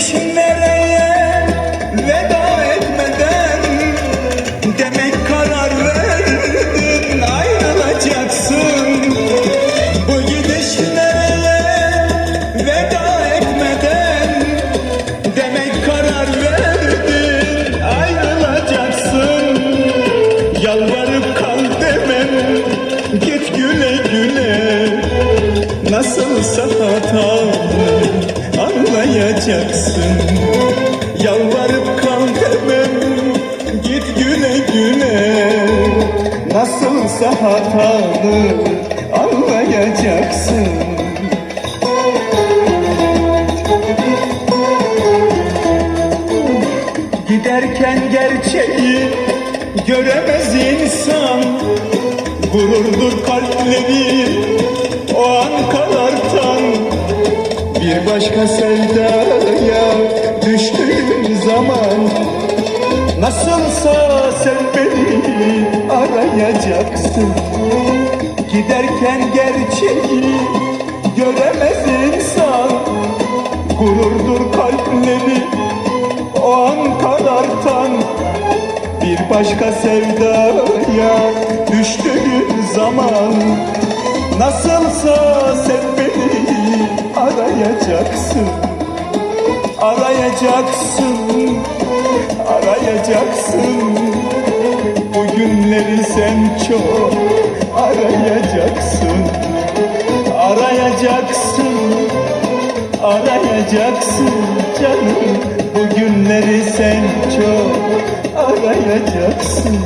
Gitmişim nereye veda etmeden Demek karar verdin ayrılacaksın. Bu gidiş nereye veda etmeden Demek karar verdin ayrılacaksın. Yalvarıp kal demem git güle güle. Nasılsa hata hatanı anlayacaksın. Giderken gerçeği göremez insan. Gururdur kalpleri o an karartan Bir başka sevdaya zaman. Nasılsa sen beni arayacaksın. Giderken gerçeği göremez insan. Gururdur kalpleri o an karartan Bir başka sevdaya düştüğün zaman Nasılsa sen beni arayacaksın Arayacaksın, arayacaksın. Bu günleri sen çok arayacaksın. Arayacaksın, arayacaksın canım. Bu günleri sen çok arayacaksın